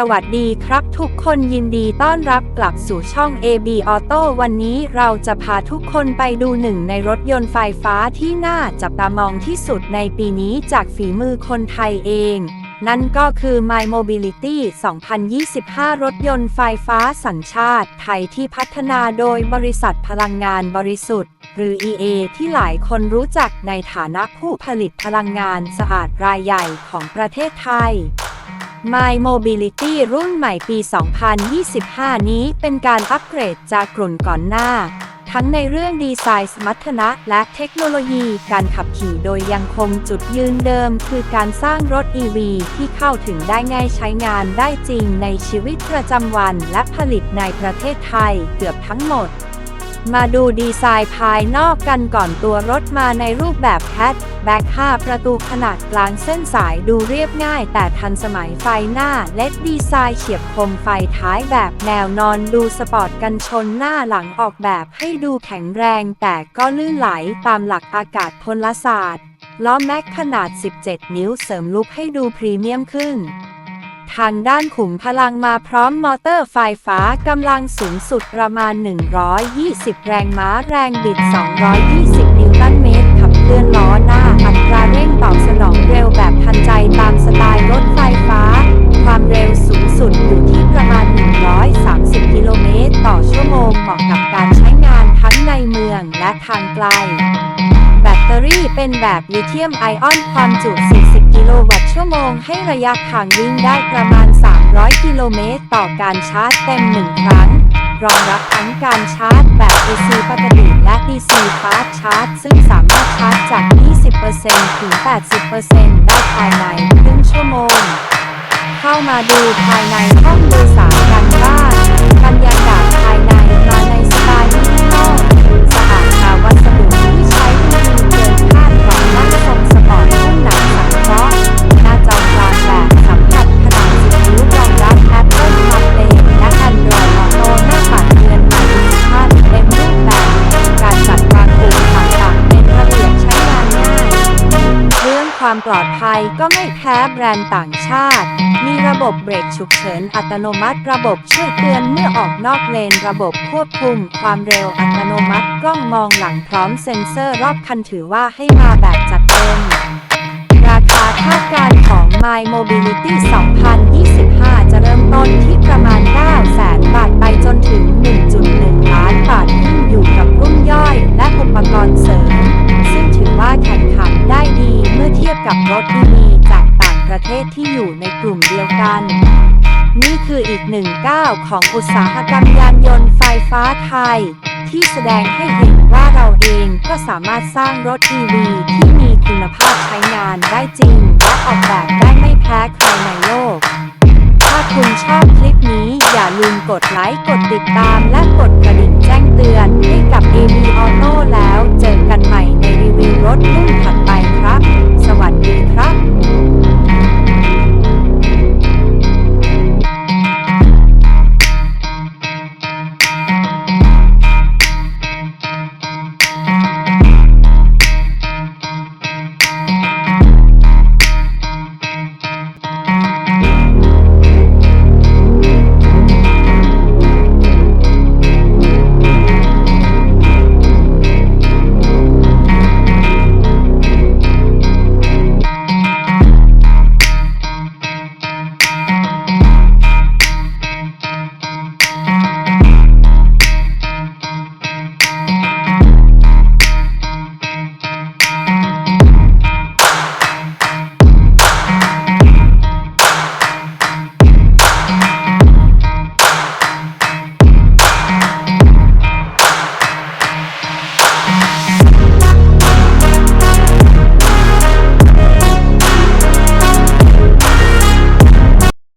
สวัสดีครับทุกคนยินดีต้อนรับกลับสู่ช่อง AB Auto วันนี้เราจะพาทุกคนไปดูหนึ่งในรถยนต์ไฟฟ้าที่น่าจับตามองที่สุดในปีนี้จากฝีมือคนไทยเอง นั่นก็คือ My Mobility 2025 รถยนต์ไฟฟ้าสัญชาติไทยที่พัฒนาโดยบริษัทพลังงานบริสุทธิ์หรือ EA ที่หลายคนรู้จักในฐานะผู้ผลิตพลังงานสะอาดรายใหญ่ของประเทศไทย My Mobility รุ่นใหม่ปี 2025 นี้เป็นการอัปเกรดจากกลุ่นก่อนหน้า ทั้งในเรื่องดีไซน์สมรรถนะและเทคโนโลยีการขับขี่โดยยังคงจุดยืนเดิม คือการสร้างรถ EV ที่เข้าถึงได้ง่ายใช้งานได้จริงในชีวิตประจำวันและผลิตในประเทศไทยเกือบทั้งหมด มาดูดีไซน์ภายนอกกันก่อนตัวรถมาในรูปแบบแคทแบ็ค5ประตูขนาดกลางเส้นสายดูเรียบง่าย แต่ทันสมัยไฟหน้าเล็ดดีไซน์เฉียบคมไฟท้ายแบบแนวนอนดูสปอร์ตกันชนหน้าหลังออกแบบให้ดูแข็งแรง แต่ก็ลื่นไหลตามหลักอากาศพลศาสตร์ล้อแม็กขนาด 17 นิ้วเสริมลุกให้ดูพรีเมียมขึ้น ทางด้านขุมพลังมาพร้อมมอเตอร์ไฟฟ้ากำลังสูงสุดประมาณ 120 แรงม้าแรงบิด 220 นิวตันเมตร ขับเคลื่อนล้อหน้า อัตราเร่งตอบสนองเร็วแบบทันใจตามสไตล์รถไฟฟ้า ความเร็วสูงสุดอยู่ที่ประมาณ 130 กิโลเมตรต่อชั่วโมงเหมาะกับการใช้งานทั้งในเมืองและทางไกล ตเตอรี่เป็นแบบลิเธียมไอออนความจุ 40 กิโลวัตต์ชั่วโมง ให้ระยะทางวิ่งได้ประมาณ 300 กิโลเมตร ต่อการชาร์จเต็ม1ครั้ง รองรับทั้งการชาร์จแบบ AC ปกติและ DC Fast Charge ซึ่งสามารถชาร์จจาก 20%ถึง 80%ได้ภายในครึ่งชั่วโมง เข้ามาดูภายในห้องโดยสารกันบ้างบรรยา ความปลอดภัยก็ไม่แพ้แบรนด์ต่างชาติ มีระบบเบรกฉุกเฉินอัตโนมัติ ระบบช่วยเตือนเมื่อออกนอกเลน ระบบควบคุม ความเร็วอัตโนมัติ กล้องมองหลังพร้อมเซ็นเซอร์รอบคันถือว่าให้มาแบบจัดเต็ม ราคาคาดการณ์ของ My Mobility 2025 จะเริ่มต้นที่ประมาณ กับรถดีๆจากต่างประเทศที่อยู่ในกลุ่มเดียวกัน นี่คืออีกหนึ่งก้าวของอุตสาหกรรมยานยนต์ไฟฟ้าไทย ที่แสดงให้เห็นว่าเราเองก็สามารถสร้างรถ EV ที่มีคุณภาพใช้งานได้จริง และออกแบบได้ไม่แพ้ใครในโลก ถ้าคุณชอบคลิปนี้อย่าลืมกดไลค์ กดติดตามและกดกระดิ่งแจ้งเตือนให้กับ